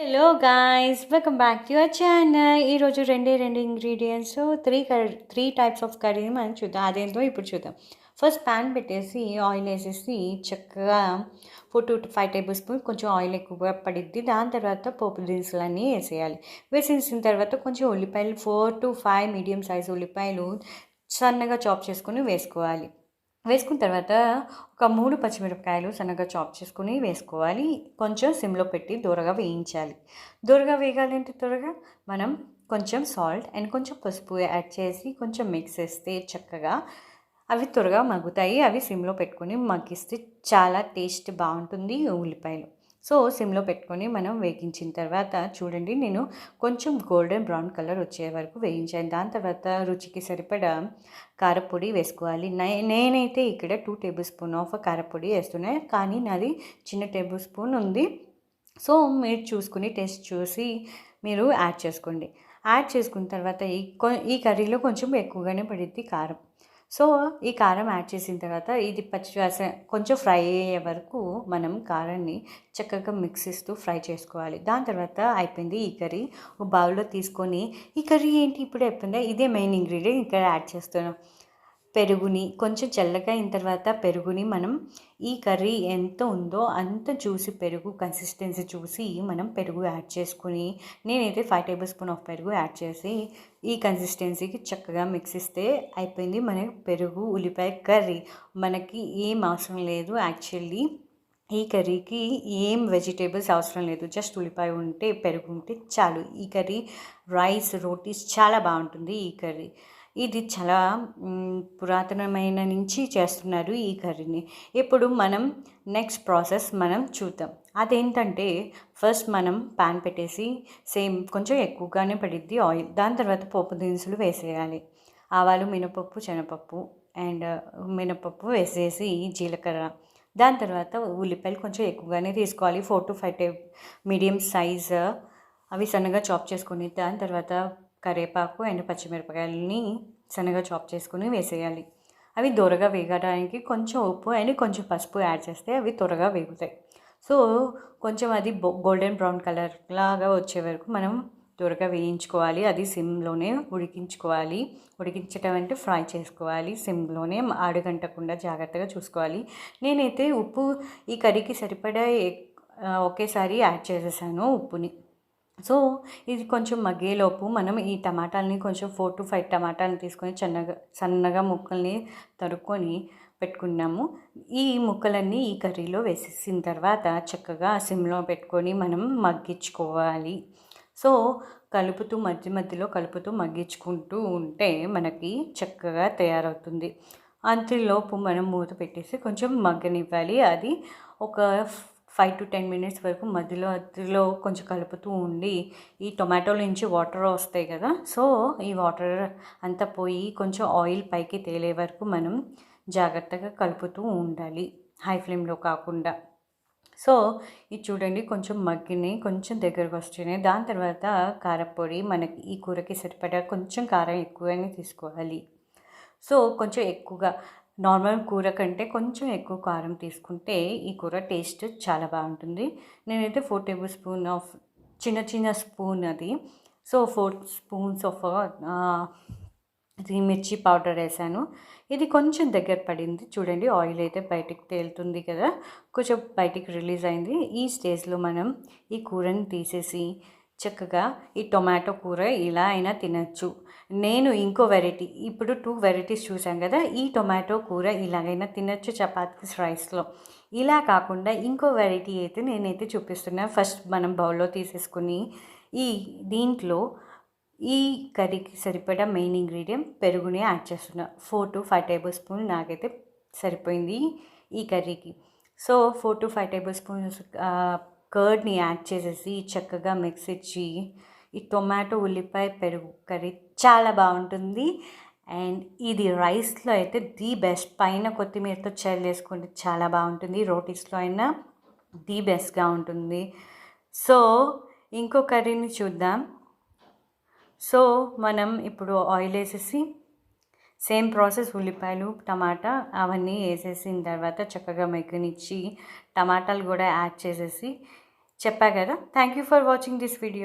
Hello guys welcome back to your channel ఈరోజు రెండే రెండు ingredients three curry three types of curry మనం చూద్దాం. అదేంటో ఇప్పుడు చూద్దాం. ఫస్ట్ ప్యాన్ పెట్టేసి ఆయిల్ వేసేసి చక్కగా four to five tablespoon కొంచెం ఆయిల్ ఎక్కువగా పడిద్ది. దాని తర్వాత పోపు దినుసులన్నీ వేసేయాలి. వేసేసిన తర్వాత కొంచెం ఉల్లిపాయలు four to five medium size ఉల్లిపాయలు సన్నగా చాప్ చేసుకొని వేసుకోవాలి. వేసుకున్న తర్వాత ఒక మూడు పచ్చిమిరపకాయలు సన్నగా చాప్ చేసుకుని వేసుకోవాలి. కొంచెం సిమ్లో పెట్టి దూరగా వేయించాలి. దూరగా వేగాలంటే త్వరగా మనం కొంచెం సాల్ట్ అండ్ కొంచెం పసుపు యాడ్ చేసి కొంచెం మిక్స్ చేస్తే చక్కగా అవి త్వరగా మగ్గుతాయి. అవి సిమ్లో పెట్టుకొని మగ్గిస్తే చాలా టేస్ట్ బాగుంటుంది. ఉల్లిపాయలు. సో సిమ్లో పెట్టుకొని మనం వేగించిన తర్వాత చూడండి నేను కొంచెం గోల్డెన్ బ్రౌన్ కలర్ వచ్చే వరకు వేయించాను. దాని తర్వాత రుచికి సరిపడా కారపొడి వేసుకోవాలి. నేనైతే ఇక్కడ టూ టేబుల్ స్పూన్ ఆఫ్ కారపొడి వేస్తున్నాను కానీ నాది చిన్న టేబుల్ స్పూన్ ఉంది. సో మీరు చూసుకుని టేస్ట్ చూసి మీరు యాడ్ చేసుకోండి. యాడ్ చేసుకున్న తర్వాత ఈ ఈ కర్రీలో కొంచెం ఎక్కువగానే పడుద్ది కారం. సో ఈ కారం యాడ్ చేసిన తర్వాత ఇది పచ్చి కొంచెం ఫ్రై అయ్యే వరకు మనం కారాన్ని చక్కగా మిక్స్ ఇస్తూ ఫ్రై చేసుకోవాలి. దాని తర్వాత అయిపోయింది ఈ కర్రీ. ఒక బౌల్లో తీసుకొని ఈ కర్రీ ఏంటి? ఇప్పుడు అయిపోయిందా ఇదే మెయిన్ ఇంగ్రీడియంట్ ఇక్కడ యాడ్ చేస్తున్నాం. పెరుగుని కొంచెం చల్లగా అయిన తర్వాత పెరుగుని మనం ఈ కర్రీ ఎంత ఉందో అంత చూసి పెరుగు కన్సిస్టెన్సీ చూసి మనం పెరుగు యాడ్ చేసుకుని నేనైతే ఫైవ్ టేబుల్ స్పూన్ ఆఫ్ పెరుగు యాడ్ చేసి ఈ కన్సిస్టెన్సీకి చక్కగా మిక్స్ ఇస్తే అయిపోయింది మన పెరుగు ఉల్లిపాయ కర్రీ. మనకి ఏం అవసరం లేదు యాక్చువల్లీ. ఈ కర్రీకి ఏం వెజిటేబుల్స్ అవసరం లేదు. జస్ట్ ఉల్లిపాయ ఉంటే పెరుగు ఉంటే చాలు. ఈ కర్రీ రైస్ రోటీస్ చాలా బాగుంటుంది ఈ కర్రీ. ఇది చాలా పురాతనమైన నుంచి చేస్తున్నారు ఈ కర్రీని. ఇప్పుడు మనం నెక్స్ట్ ప్రాసెస్ మనం చూద్దాం. అదేంటంటే ఫస్ట్ మనం పాన్ పెట్టేసి సేమ్ కొంచెం ఎక్కువగానే పడిద్ది ఆయిల్. దాని తర్వాత పోపు దినుసులు వేసేయాలి. ఆవాలు మినపప్పు శనగపప్పు అండ్ మినపప్పు వేసేసి జీలకర్ర. దాని తర్వాత ఉల్లిపాయలు కొంచెం ఎక్కువగానే తీసుకోవాలి. Four to five type medium size అవి సన్నగా చాప్ చేసుకుని దాని తర్వాత కరివేపాకు అండ్ పచ్చిమిరపకాయలని సన్నగా చాప్ చేసుకుని వేసేయాలి. అవి దూరగా వేగడానికి కొంచెం ఉప్పు అండ్ కొంచెం పసుపు యాడ్ చేస్తే అవి త్వరగా వేగుతాయి. సో కొంచెం అది గోల్డెన్ బ్రౌన్ కలర్ లాగా వచ్చే వరకు మనం త్వరగా వేయించుకోవాలి. అది సిమ్లోనే ఉడికించుకోవాలి. ఉడికించటం అంటే ఫ్రై చేసుకోవాలి. సిమ్లోనే ఆడుగంటకుండా జాగ్రత్తగా చూసుకోవాలి. నేనైతే ఉప్పు ఈ కర్రీకి సరిపడా ఒకేసారి యాడ్ చేసేసాను ఉప్పుని. సో ఇది కొంచెం మగ్గేలోపు మనం ఈ టమాటాలని కొంచెం ఫోర్ టు ఫైవ్ టమాటాలను తీసుకొని చిన్నగా సన్నగా ముక్కల్ని తరుక్కొని పెట్టుకున్నాము. ఈ ముక్కలన్నీ ఈ కర్రీలో వేసేసిన తర్వాత చక్కగా సిమ్లో పెట్టుకొని మనం మగ్గించుకోవాలి. సో కలుపుతూ మధ్య మధ్యలో కలుపుతూ మగ్గించుకుంటూ ఉంటే మనకి చక్కగా తయారవుతుంది. అంతలోపు మనం మూత పెట్టేసి కొంచెం మగ్గనివ్వాలి. అది ఒక ఫైవ్ టు టెన్ మినిట్స్ వరకు మధ్యలో మధ్యలో కొంచెం కలుపుతూ ఉండి ఈ టొమాటోల నుంచి వాటర్ వస్తాయి కదా సో ఈ వాటర్ అంతా పోయి కొంచెం ఆయిల్ పైకి తేలే వరకు మనం జాగ్రత్తగా కలుపుతూ ఉండాలి హై ఫ్లేమ్లో కాకుండా. సో ఇది చూడండి కొంచెం మగ్గినాయి కొంచెం దగ్గరకు వస్తున్నాయి దాని తర్వాత కారపొడి మనకి ఈ కూరకి సరిపడా కొంచెం కారం ఎక్కువనే తీసుకోవాలి. సో కొంచెం ఎక్కువగా నార్మల్ కూర కంటే కొంచెం ఎక్కువ కారం తీసుకుంటే ఈ కూర టేస్ట్ చాలా బాగుంటుంది. నేనైతే ఫోర్ టేబుల్ స్పూన్ ఆఫ్ చిన్న చిన్న స్పూన్ అది. So four spoons of mirchi powder వేసాను. ఇది కొంచెం దగ్గర పడింది. చూడండి ఆయిల్ అయితే బయటికి తేలుతుంది కదా. కొంచెం బయటికి రిలీజ్ అయింది. ఈ స్టేజ్లో మనం ఈ కూరని తీసేసి చక్కగా ఈ టొమాటో కూర ఇలా అయినా తినచ్చు. నేను ఇంకో వెరైటీ ఇప్పుడు టూ వెరైటీస్ చూసాం కదా ఈ టొమాటో కూర ఇలాగైనా తినచ్చు చపాతీస్ రైస్లో. ఇలా కాకుండా ఇంకో వెరైటీ అయితే నేనైతే చూపిస్తున్నా. ఫస్ట్ మనం బౌల్లో తీసేసుకుని ఈ దీంట్లో ఈ కర్రీకి సరిపడా మెయిన్ ఇంగ్రీడియం పెరుగునే యాడ్ చేస్తున్నా. Four to five tablespoon నాకైతే సరిపోయింది ఈ కర్రీకి. So four to five tablespoons కర్డ్ని add చేసేసి చక్కగా మిక్స్ ఇచ్చి ఈ టొమాటో ఉల్లిపాయ పెరుగు కర్రీ చాలా బాగుంటుంది. అండ్ ఇది రైస్లో అయితే ది బెస్ట్. పైన కొత్తిమీరతో చల్ వేసుకుంటే చాలా బాగుంటుంది. రోటీస్లో అయినా ది బెస్ట్గా ఉంటుంది. సో ఇంకో కర్రీని చూద్దాం. సో మనం ఇప్పుడు ఆయిల్ వేసేసి సేమ్ ప్రాసెస్ ఉల్లిపాయలు టమాటా అవన్నీ వేసేసిన తర్వాత చక్కగా మెగ్గనిచ్చి టమాటాలు కూడా యాడ్ చేసేసి చెప్పా కదా. Thank you for watching this video